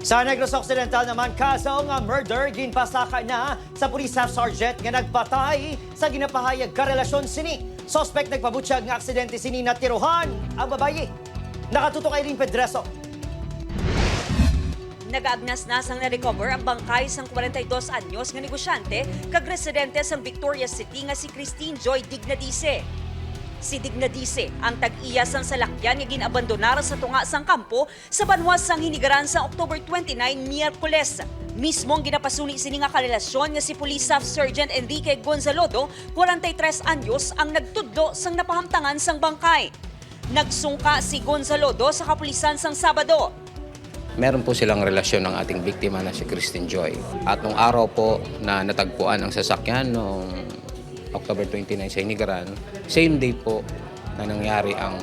Sa Negros Occidental naman, kaso nga murder ginpasaka na sa Police Staff Sergeant nga nagpatay sa ginapahayag karelasyon sini. Suspect nagpabutyag nga aksidente sini na tiruhan ang babayi. Nakatutok kay Lynn Pedreso. Nagaagnas-nasang na-recover ang bangkay sang 42 anyos nga negosyante kag residente sang Victoria City nga si Christine Joy Dignadice. Si Dignadice ang tag-iya sang salakyan nga ginabandonara sa tunga sang kampo sa banwas sang hinigaran sa October 29, Miyerkules. Mismong ginapasuni sini nga karelasyon nga si Police Staff Sergeant Enrique Gonzalodo, 43 anyos ang nagtudlo sang napahamtangan sang bangkay. Nagsungka si Gonzalodo sa kapulisan sang Sabado. Meron po silang relasyon ng ating biktima na si Christine Joy. At nung araw po na natagpuan ang sasakyan noong October 29 sa Inigaran, same day po na nangyari ang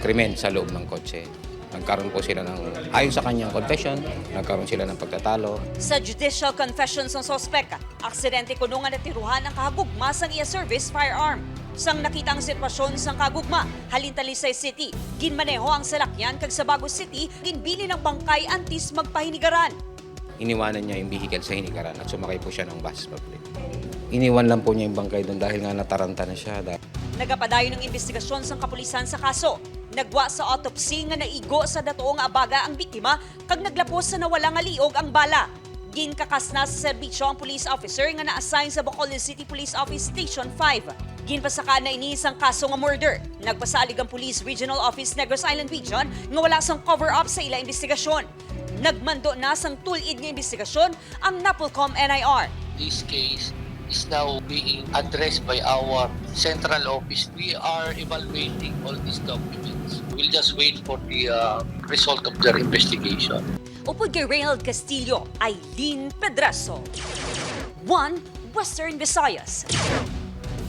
krimen sa loob ng kotse. Nagkaroon po sila ng, ayon sa kanyang confession, nagkaroon sila ng pagtatalo. Sa judicial confession ng sospek, aksidente kuno nga natiruhan ang kahagugma sang iya service firearm. Sang nakita ang sitwasyon sang kagugma, halin Talisay City, ginmaneho ang salakyan kag sa Bago City, ginbili ng bangkay antis magpahinigaran. Iniwanan niya yung vehicle sa Inigaran at sumakay po siya ng bus public. Iniwan lang po niya yung bangkay doon dahil nga nataranta na siya. Dahil Nagapadayon ng investigasyon sang kapulisan sa kaso. Nagwa sa autopsy nga naigo sa datoong abaga ang biktima kag naglapos sa nawala nga liog ang bala. Ginkakas na sa serbisyo ang police officer nga na-assign sa Bacolod City Police Office Station 5. Ginpasaka na ini isang kaso nga murder. Nagpasalig ang Police Regional Office Negros Island Region nga wala sang cover-up sa ila investigasyon. Nagmando na sang tulid nga investigasyon ang NAPOLCOM NIR. this case is now being addressed by our central office. We are evaluating all these documents. We'll just wait for the uh, result of their investigation. Upod kay Reynald Castillo, Eileen Pedraso. One Western Visayas.